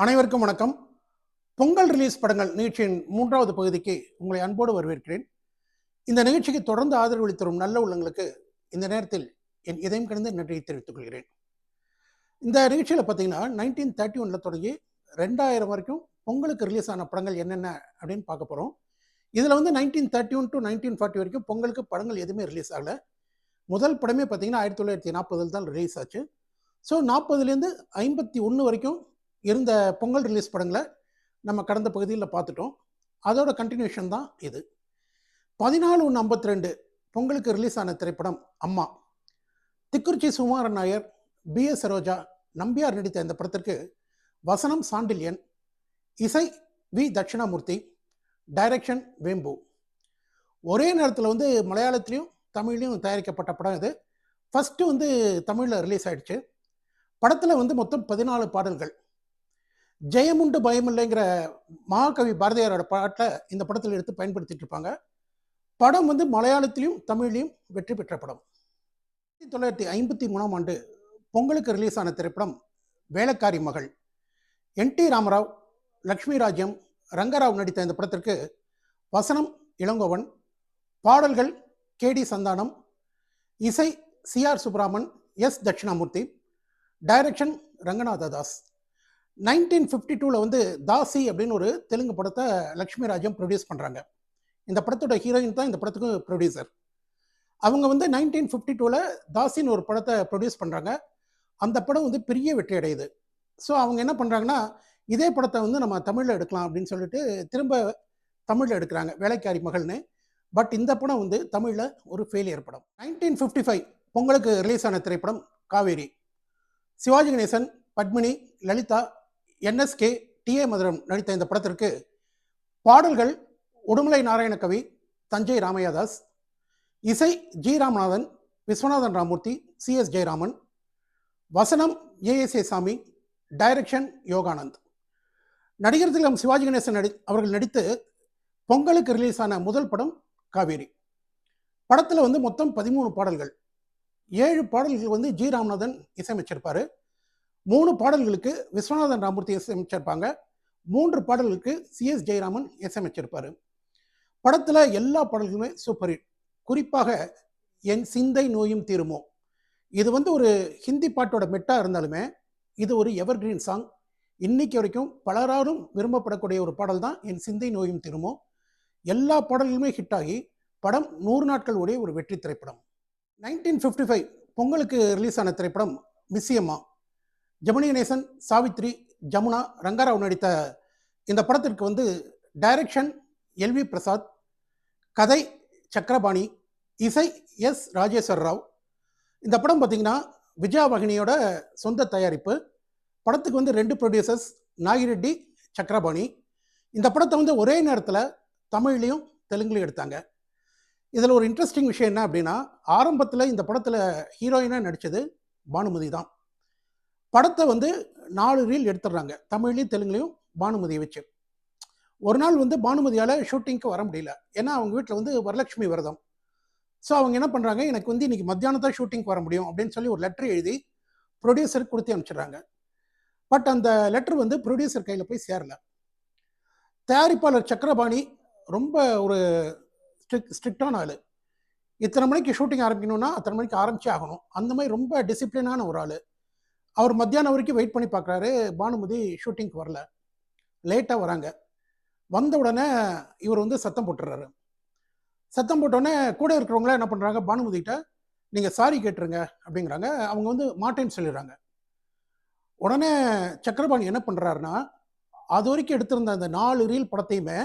அனைவருக்கும் வணக்கம். பொங்கல் ரிலீஸ் படங்கள் நிகழ்ச்சியின் மூன்றாவது பகுதிக்கு உங்களை அன்போடு வரவேற்கிறேன். இந்த நிகழ்ச்சிக்கு தொடர்ந்து ஆதரவு தரும் நல்ல உள்ளங்களுக்கு இந்த நேரத்தில் என் இதயம் கடந்து நன்றியை தெரிவித்துக் கொள்கிறேன். இந்த நிகழ்ச்சியில் பார்த்தீங்கன்னா நைன்டீன் தேர்ட்டி ஒனில் தொடங்கி ரெண்டாயிரம் வரைக்கும் பொங்கலுக்கு ரிலீஸ் ஆன படங்கள் என்னென்ன அப்படின்னு பார்க்க போகிறோம் இதில் வந்து nineteen thirty one to nineteen forty வரைக்கும் பொங்கலுக்கு படங்கள் எதுவுமே ரிலீஸ் ஆகலை. முதல் படமே பார்த்தீங்கன்னா ஆயிரத்தி தொள்ளாயிரத்தி நாற்பதில் தான் ரிலீஸ் ஆச்சு. ஸோ நாற்பதுலேருந்து ஐம்பத்தி ஒன்று வரைக்கும் இருந்த பொங்கல் ரிலீஸ் படங்களை நம்ம கடந்த பகுதியில் பார்த்துட்டோம். அதோட கண்டினியூஷன் தான் இது. பதினாலு ஒன்று ஐம்பத்தி ரெண்டு பொங்கலுக்கு ரிலீஸ் ஆன திரைப்படம் அம்மா. திக்குறிச்சி சுமாரன் நாயர் பி எஸ் சரோஜா நம்பியார் நடித்த இந்த படத்திற்கு வசனம் சாண்டில்யன் இசை வி தட்சிணாமூர்த்தி டைரக்ஷன் வேம்பு. ஒரே நேரத்தில் வந்து மலையாளத்திலையும் தமிழ்லையும் தயாரிக்கப்பட்ட படம் இது. ஃபஸ்ட்டு வந்து தமிழில் ரிலீஸ் ஆயிடுச்சு. படத்தில் வந்து மொத்தம் பதினாலு பாடல்கள். ஜெயமுண்டு பயமில்லைங்கிற மகாகவி பாரதியாரோட பாட்டை இந்த படத்தில் எடுத்து பயன்படுத்திட்டு இருப்பாங்க. படம் வந்து மலையாளத்திலையும் தமிழ்லையும் வெற்றி பெற்ற படம். ஆயிரத்தி தொள்ளாயிரத்தி ஐம்பத்தி மூணாம் ஆண்டு பொங்கலுக்கு ரிலீஸ் ஆன திரைப்படம் வேலைக்காரி மகள். என் டி ராமராவ் லக்ஷ்மி ராஜ்யம் ரங்கராவ் நடித்த இந்த படத்திற்கு வசனம் இளங்கோவன். பாடல்கள் கே டி சந்தானம் இசை C R Subbaraman S Dakshinamurthy. Direction Ranganatha Das nineteen fifty டூவில் வந்து தாசி அப்படின்னு ஒரு தெலுங்கு படத்தை லக்ஷ்மி ராஜம் ப்ரொடியூஸ் பண்ணுறாங்க இந்த படத்தோட ஹீரோயின் தான் இந்த படத்துக்கு ப்ரொடியூசர் அவங்க வந்து நைன்டீன் ஃபிஃப்டி டூவில் தாசின்னு ஒரு படத்தை ப்ரொடியூஸ் பண்ணுறாங்க அந்த படம் வந்து பெரிய வெற்றி அடையுது. ஸோ அவங்க என்ன பண்ணுறாங்கன்னா இதே படத்தை வந்து நம்ம தமிழில் எடுக்கலாம் அப்படின்னு சொல்லிட்டு திரும்ப தமிழில் எடுக்கிறாங்க வேலைக்காரி மகள்னு. பட் இந்த படம் வந்து தமிழில் ஒரு ஃபெயிலியர் படம். நைன்டீன் ஃபிஃப்டி ஃபைவ் பொங்கலுக்கு ரிலீஸ் ஆன திரைப்படம் Kaveri. Sivaji Ganesan Padmini Lalitha NSK T A Mathuram நடித்த இந்த படத்திற்கு பாடல்கள் உடுமலை நாராயணகவி தஞ்சை ராமையாதாஸ் இசை G Ramanathan Viswanathan Ramamoorthy C S Jayaraman வசனம் ஏஎஸ் ஏ சாமி டைரக்ஷன் யோகானந்த். நடிகர் திலகம் சிவாஜி கணேசன் நடி அவர்கள் நடித்து பொங்கலுக்கு ரிலீஸ் ஆன முதல் படம் காவேரி. படத்தில் வந்து மொத்தம் பதிமூணு பாடல்கள். ஏழு பாடல்கள் வந்து ஜி ராமநாதன் இசையமைச்சிருப்பாரு. மூணு பாடல்களுக்கு விஸ்வநாதன் ராமூர்த்தி இசையமைச்சிருப்பாங்க மூன்று பாடல்களுக்கு சி எஸ் ஜெயராமன் இசையமைச்சிருப்பாரு படத்தில் எல்லா பாடல்களுமே சூப்பர் ஹிட் குறிப்பாக என் சிந்தை நோயும் தீருமோ. இது வந்து ஒரு ஹிந்தி பாட்டோட மெட்டா இருந்தாலுமே இது ஒரு எவர்கிரீன் சாங் இன்னைக்கு வரைக்கும் பலராலும் விரும்பப்படக்கூடிய ஒரு பாடல் தான் என் சிந்தை நோயும் தீருமோ. எல்லா பாடல்களுமே ஹிட் ஆகி படம் நூறு நாட்கள் உடைய ஒரு வெற்றி திரைப்படம். நைன்டீன் ஃபிஃப்டி ஃபைவ் பொங்கலுக்கு ரிலீஸ் ஆன திரைப்படம் மிஸ்ஸியம்மா ஜெமினி கணேசன் சாவித்ரி ஜமுனா ரங்கராவ் நடித்த இந்த படத்திற்கு வந்து டைரக்ஷன் எல்வி பிரசாத் கதை சக்கரபாணி இசை எஸ் ராஜேஸ்வர் ராவ். இந்த படம் பார்த்தீங்கன்னா விஜயாவகினியோட சொந்த தயாரிப்பு. படத்துக்கு வந்து ரெண்டு ப்ரொடியூசர்ஸ் நாகிரெட்டி சக்கரபாணி. இந்த படத்தை வந்து ஒரே நேரத்தில் தமிழ்லையும் தெலுங்குலையும் எடுத்தாங்க. இதில் ஒரு இன்ட்ரெஸ்டிங் விஷயம் என்ன அப்படின்னா ஆரம்பத்தில் இந்த படத்தில் ஹீரோயினாக நடித்தது பானுமதி தான். படத்தை வந்து நாலு ரீல் எடுத்துடுறாங்க. தமிழ்லையும் தெலுங்குலையும் பானுமதியை வச்சு. ஒரு நாள் வந்து பானுமதியால் ஷூட்டிங்க்கு வர முடியல. ஏன்னா அவங்க வீட்டில் வந்து வரலட்சுமி விரதம். ஸோ அவங்க என்ன பண்ணுறாங்க எனக்கு வந்து இன்றைக்கி மத்தியானம் தான் வர முடியும் அப்படின்னு சொல்லி ஒரு லெட்டர் எழுதி ப்ரொடியூசருக்கு கொடுத்து அனுப்பிச்சிடுறாங்க. பட் அந்த லெட்டர் வந்து ப்ரொடியூசர் கையில் போய் சேரல. தயாரிப்பாளர் சக்கரபாணி ரொம்ப ஒரு ஸ்ட்ரிக் ஸ்ட்ரிக்டான ஆள். இத்தனை மணிக்கு ஷூட்டிங் ஆரம்பிக்கணும்னா அத்தனை மணிக்கு ஆரம்பிச்சே ஆகணும். அந்த மாதிரி ரொம்ப டிசிப்ளினான ஒரு ஆள். அவர் மத்தியானம் வரைக்கும் வெயிட் பண்ணி பார்க்குறாரு. பானுமதி ஷூட்டிங்க்கு வரல. லேட்டாக வராங்க. வந்த உடனே இவர் வந்து சத்தம் போட்டுறாரு. சத்தம் போட்டோடனே கூட இருக்கிறவங்களாம் என்ன பண்ணுறாங்க பானுமதிகிட்ட நீங்கள் சாரி கேட்டுருங்க அப்படிங்கிறாங்க. அவங்க வந்து மாட்டேன்னு சொல்லிடுறாங்க. உடனே சக்கரபாணி என்ன பண்ணுறாருன்னா அது வரைக்கும் எடுத்திருந்த அந்த நாலு ரீல் படத்தையுமே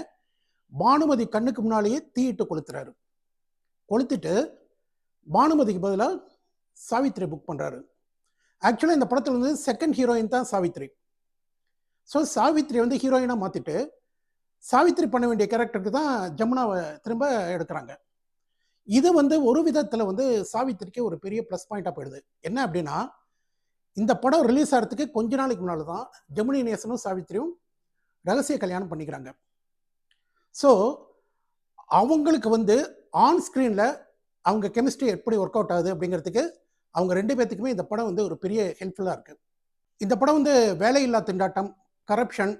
பானுமதி கண்ணுக்கு முன்னாலேயே தீயிட்டு கொளுத்துறாரு. கொளுத்திட்டு பானுமதிக்கு பதிலாக சாவித்திரி புக் பண்ணுறாரு ஆக்சுவலாக இந்த படத்தில் வந்து செகண்ட் ஹீரோயின் தான் சாவித்ரி. ஸோ சாவித்ரி வந்து ஹீரோயினாக மாற்றிட்டு சாவித்ரி பண்ண வேண்டிய கேரக்டருக்கு தான் ஜமுனாவை திரும்ப எடுக்கிறாங்க. இது வந்து ஒரு விதத்தில் வந்து சாவித்திரிக்கு ஒரு பெரிய ப்ளஸ் பாயிண்டாக போயிடுது. என்ன அப்படின்னா இந்த படம் ரிலீஸ் ஆகிறதுக்கு கொஞ்ச நாளைக்கு முன்னால் தான் ஜெமினி நேசனும் சாவித்திரியும் ரகசிய கல்யாணம் பண்ணிக்கிறாங்க. ஸோ அவங்களுக்கு வந்து ஆன் ஸ்க்ரீனில் அவங்க கெமிஸ்ட்ரி எப்படி ஒர்க் அவுட் ஆகுது அப்படிங்கிறதுக்கு அவங்க ரெண்டு பேர்த்துக்குமே இந்த படம் வந்து ஒரு பெரிய ஹெல்ப்ஃபுல்லாக இருக்குது இந்த படம் வந்து வேலையில்லா திண்டாட்டம் கரப்ஷன்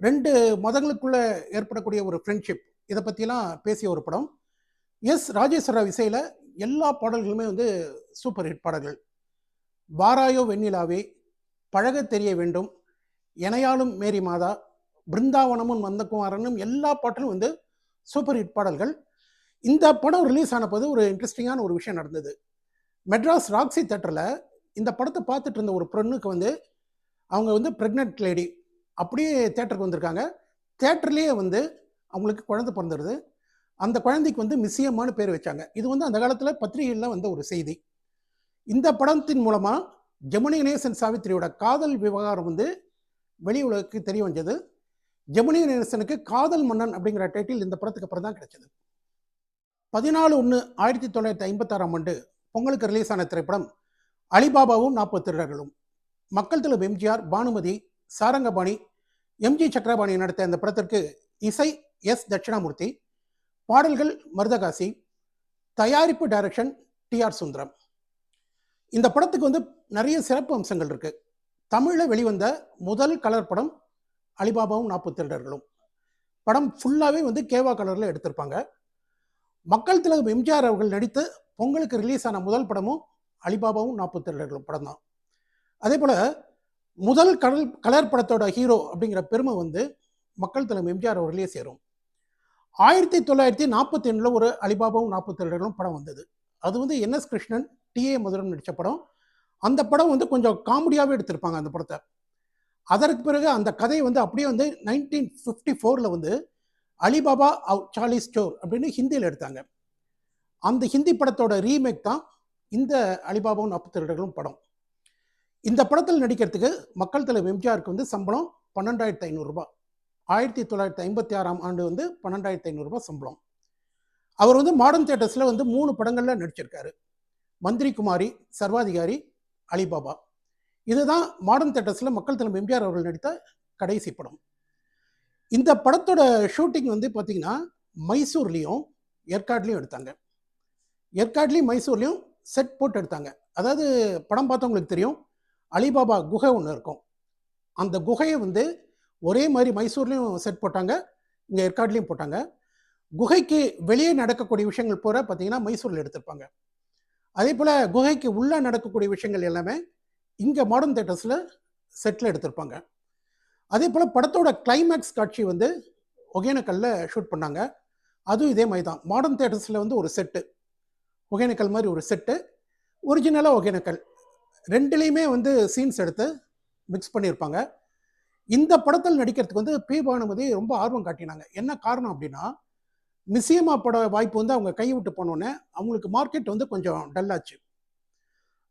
ரெண்டு மதங்களுக்குள்ளே ஏற்படக்கூடிய ஒரு ஃப்ரெண்ட்ஷிப் இதை பற்றிலாம் பேசிய ஒரு படம். எஸ் ராஜேஸ்வரா இசையில் எல்லா பாடல்களுமே வந்து சூப்பர் ஹிட் பாடல்கள். வாராயோ வெண்ணிலாவே பழக தெரிய வேண்டும் எனையாலும் மேரி மாதா பிருந்தாவனமும் மந்தகுமாரனும் எல்லா பாட்டிலும் வந்து சூப்பர் ஹிட் பாடல்கள். இந்த படம் ரிலீஸ் ஆனப்போது ஒரு இன்ட்ரெஸ்டிங்கான ஒரு விஷயம் நடந்தது. மெட்ராஸ் ராக்ஸி தேட்டரில் இந்த படத்தை பார்த்துட்டு இருந்த ஒரு பொண்ணுக்கு வந்து அவங்க வந்து ப்ரெக்னென்ட் லேடி அப்படியே தேட்டருக்கு வந்திருக்காங்க. தேட்டர்லேயே வந்து அவங்களுக்கு குழந்தை பிறந்துடுது அந்த குழந்தைக்கு வந்து மிஸ்யம்மான்னு பேர் வச்சாங்க. இது வந்து அந்த காலத்தில் பத்திரிகையில் வந்த ஒரு செய்தி. இந்த படத்தின் மூலமாக ஜெமினி கணேசன் சாவித்திரியோட காதல் விவகாரம் வந்து வெளி உலகுக்கு தெரிய வந்தது. ஜெமினி கணேசனுக்கு காதல் மன்னன் அப்படிங்கிற டைட்டில் இந்த படத்துக்கு அப்புறம் தான் கிடைச்சது. பதினாலு ஒன்று ஆயிரத்தி தொள்ளாயிரத்தி ஐம்பத்தாறாம் ஆண்டு பொங்கலுக்கு ரிலீஸ் ஆன திரைப்படம் அலிபாபாவும் நாற்பது திருடர்களும். மக்கள் தலைவர் எம்ஜிஆர் பானுமதி சாரங்கபாணி எம்ஜி சக்கரபாணி நடத்த இந்த படத்திற்கு இசை எஸ் தட்சிணாமூர்த்தி பாடல்கள் மருதகாசி தயாரிப்பு டைரக்ஷன் டி ஆர் சுந்தரம். இந்த படத்துக்கு வந்து நிறைய சிறப்பு அம்சங்கள் இருக்கு. தமிழில் வெளிவந்த முதல் கலர் படம் அலிபாபாவும் நாற்பது திருடர்களும். படம் ஃபுல்லாகவே வந்து கேவா கலரில் எடுத்திருப்பாங்க. மக்கள் திலகம் எம்ஜிஆர் அவர்கள் நடித்து பொங்கலுக்கு ரிலீஸ் ஆன முதல் படமும் அலிபாபாவும் நாற்பத்தி ரெண்டு படம் தான். அதே போல் முதல் கடல் கலர் படத்தோட ஹீரோ அப்படிங்கிற பெருமை வந்து மக்கள் தலைமை எம்ஜிஆர் அவர்களே சேரும் ஆயிரத்தி தொள்ளாயிரத்தி நாற்பத்தி ரெண்டில் ஒரு அலிபாபாவும் நாற்பத்தி திருடர்களும் படம் வந்தது. அது வந்து N S Krishnan TA Mathuram நடித்த படம். அந்த படம் வந்து கொஞ்சம் காமெடியாகவே எடுத்திருப்பாங்க அந்த படத்தை. அதற்கு பிறகு அந்த கதை வந்து அப்படியே வந்து நைன்டீன் ஃபிஃப்டி ஃபோரில் வந்து அலிபாபா அவுட் சார்லி ஸ்டோர் அப்படின்னு ஹிந்தியில் எடுத்தாங்க. அந்த ஹிந்தி படத்தோட ரீமேக் தான் இந்த அலிபாபாவும் நாற்பத்தி திருடர்களும் படம். இந்த படத்தில் நடிக்கிறதுக்கு மக்கள் தலைவர் எம்ஜிஆருக்கு வந்து சம்பளம் பன்னெண்டாயிரத்தி ஐநூறுரூபா ஆயிரத்தி தொள்ளாயிரத்தி ஐம்பத்தி ஆறாம் ஆண்டு வந்து பன்னெண்டாயிரத்தி ஐநூறுரூபா சம்பளம். அவர் வந்து மாடர்ன் தியேட்டர்ஸில் வந்து மூணு படங்களில் நடிச்சிருக்காரு. மந்திரி குமாரி சர்வாதிகாரி அலிபாபா. இதுதான் மாடர்ன் தேட்டர்ஸில் மக்கள் தலைவர் எம்ஜிஆர் அவர்கள் நடித்த கடைசி படம். இந்த படத்தோட ஷூட்டிங் வந்து பார்த்தீங்கன்னா மைசூர்லேயும் ஏற்காட்லேயும் எடுத்தாங்க. ஏற்காட்லேயும் மைசூர்லேயும் செட் போட்டு எடுத்தாங்க. அதாவது படம் பார்த்தவங்களுக்கு தெரியும் அலிபாபா குகை ஒன்று இருக்கும். அந்த குகையை வந்து ஒரே மாதிரி மைசூர்லேயும் செட் போட்டாங்க இங்கே ஏற்காட்லேயும் போட்டாங்க. குகைக்கு வெளியே நடக்கக்கூடிய விஷயங்கள் பூரா பார்த்தீங்கன்னா மைசூரில் எடுத்திருப்பாங்க. அதே போல் குகைக்கு உள்ளே நடக்கக்கூடிய விஷயங்கள் எல்லாமே இங்கே மாடர்ன் தேட்டர்ஸில் செட்டில் எடுத்திருப்பாங்க. அதே போல் படத்தோட கிளைமேக்ஸ் காட்சி வந்து ஒகேனக்கல்ல ஷூட் பண்ணாங்க. அதுவும் இதே மாதிரி தான் மாடர்ன் தேட்டர்ஸில் வந்து ஒரு செட்டு ஒகேனக்கல் மாதிரி ஒரு செட்டு ஒரிஜினலாக ஒகேனக்கல். ரெண்டுலேயுமே வந்து சீன்ஸ் எடுத்து மிக்ஸ் பண்ணியிருப்பாங்க. இந்த படத்தில் நடிக்கிறதுக்கு வந்து பி. பானுமதி ரொம்ப ஆர்வம் காட்டினாங்க. என்ன காரணம் அப்படின்னா மிசியமா பட வாய்ப்பு வந்து அவங்க கை விட்டு போனோடனே அவங்களுக்கு மார்க்கெட் வந்து கொஞ்சம் டல்லாச்சு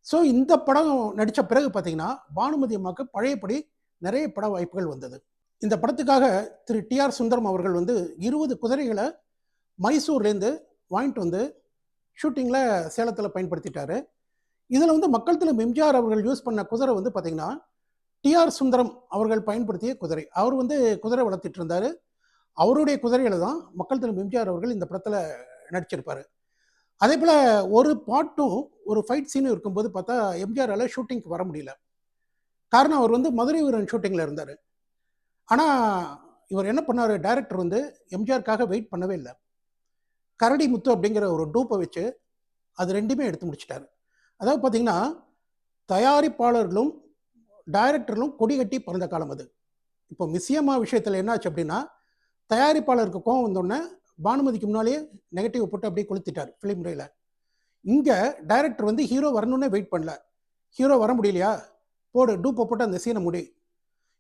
ஸோ இந்த படம் நடித்த பிறகு பார்த்தீங்கன்னா பானுமதி அம்மாவுக்கு பழையபடி நிறைய பட வாய்ப்புகள் வந்தது. இந்த படத்துக்காக திரு டி ஆர் சுந்தரம் அவர்கள் வந்து இருபது குதிரைகளை மைசூர்லேருந்து வாங்கிட்டு வந்து ஷூட்டிங்கில் சேலத்தில் பயன்படுத்திட்டாரு. இதில் வந்து மக்கள் திலம் எம்ஜிஆர் அவர்கள் யூஸ் பண்ண குதிரை வந்து பார்த்தீங்கன்னா டிஆர் சுந்தரம் அவர்கள் பயன்படுத்திய குதிரை. அவர் வந்து குதிரை வளர்த்திட்டு இருந்தார். அவருடைய குதிரையில தான் மக்கள் திலம் எம்ஜிஆர் அவர்கள் இந்த படத்தில் நடிச்சிருப்பார். அதே போல் ஒரு பாட்டும் ஒரு ஃபைட் சீனும் இருக்கும்போது பார்த்தா எம்ஜிஆரால் ஷூட்டிங்க்கு வர முடியல. காரணம் அவர் வந்து மதுரை வீரன் ஷூட்டிங்கில் இருந்தார். ஆனால் இவர் என்ன பண்ணார்? டைரக்டர் வந்து எம்ஜிஆருக்காக வெயிட் பண்ணவே இல்லை. கரடி முத்து அப்படிங்கிற ஒரு டூப்பை வச்சு அது ரெண்டுமே எடுத்து முடிச்சிட்டாரு. அதாவது பார்த்தீங்கன்னா தயாரிப்பாளர்களும் டைரக்டர்களும் கொடி கட்டி பிறந்த காலம் அது. இப்போ மிஸ்யம்மா விஷயத்தில் என்னாச்சு அப்படின்னா தயாரிப்பாளருக்கு கோவம் வந்தோடனே பானுமதிக்கு முன்னாலேயே நெகட்டிவ் போட்டு அப்படியே கொளுத்திட்டார் ஃபிலிம் ரேல இங்கே டைரக்டர் வந்து ஹீரோ வரணுன்னே வெயிட் பண்ணல. ஹீரோ வர முடியலையா? போடு டூப்பை போட்டு அந்த சீனை முடி.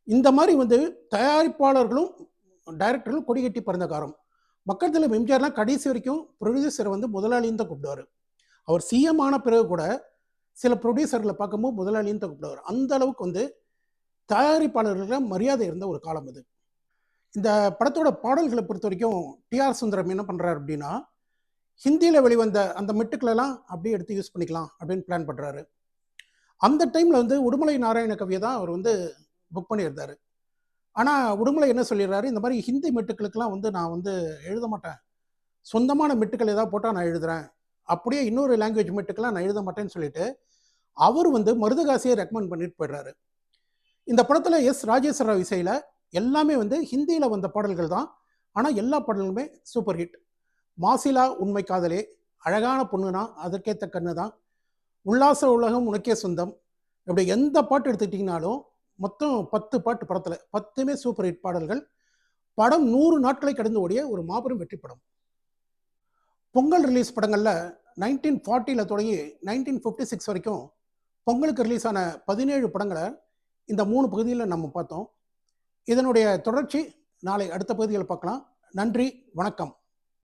இந்த மாதிரி வந்து தயாரிப்பாளர்களும் டைரக்டர்களும் கொடி கட்டி பிறந்த காலம். மக்கள் தலைவர் எம்ஜிஆர்லாம் கடைசி வரைக்கும் ப்ரொடியூசரை வந்து முதலாளின்னு தான் கூப்பிடுவார். அவர் சிஎம் ஆன பிறகு கூட சில ப்ரொடியூசர்களை பார்க்கும்போது முதலாளின்னு தான் கூப்பிடுவார். அந்த அளவுக்கு வந்து தயாரிப்பாளர்களில் மரியாதை இருந்த ஒரு காலம் அது. இந்த படத்தோட பாடல்களை பொறுத்த வரைக்கும் டிஆர் சுந்தரம் என்ன பண்ணுறாரு அப்படின்னா ஹிந்தியில் வெளிவந்த அந்த மெட்டுக்களெல்லாம் அப்படியே எடுத்து யூஸ் பண்ணிக்கலாம் அப்படின்னு பிளான் பண்ணுறாரு அந்த டைமில் வந்து உடுமலை நாராயண கவியை தான் அவர் வந்து புக் பண்ணியிருந்தார். ஆனால் உடுமலை என்ன சொல்லிடுறாரு? இந்த மாதிரி ஹிந்தி மெட்டுக்களுக்கெல்லாம் வந்து நான் வந்து எழுத மாட்டேன். சொந்தமான மெட்டுக்கள் ஏதாவது போட்டால் நான் எழுதுறேன். அப்படியே இன்னொரு லாங்குவேஜ் மெட்டுக்கெல்லாம் நான் எழுத மாட்டேன்னு சொல்லிட்டு அவர் வந்து மருதகாசியை ரெக்கமெண்ட் பண்ணிட்டு போயிடுறாரு. இந்த படத்தில் எஸ். ராஜேஸ்வர ராவ் இசையில் எல்லாமே வந்து ஹிந்தியில் வந்த பாடல்கள் தான். ஆனால் எல்லா பாடல்களுமே சூப்பர் ஹிட் மாசிலா உண்மை காதலே அழகான பொண்ணுனா அதற்கேற்ற கண்ணு தான். உல்லாச உலகம் உனக்கே சொந்தம். இப்படி எந்த பாட்டு எடுத்துக்கிட்டிங்கனாலும் மொத்தம் பத்து பாட்டு படத்தில் பத்துமே சூப்பர் ஹிட் பாடல்கள். படம் நூறு நாட்களை கடந்து ஓடிய ஒரு மாபெரும் வெற்றி படம். பொங்கல் ரிலீஸ் படங்களில் நைன்டீன் ஃபார்ட்டியில் தொடங்கி நைன்டீன் ஃபிஃப்டி சிக்ஸ் வரைக்கும் பொங்கலுக்கு ரிலீஸ் ஆன பதினேழு படங்களை இந்த மூணு பகுதியில் நம்ம பார்த்தோம். இதனுடைய தொடர்ச்சி நாளை அடுத்த பகுதியில் பார்க்கலாம். நன்றி வணக்கம்.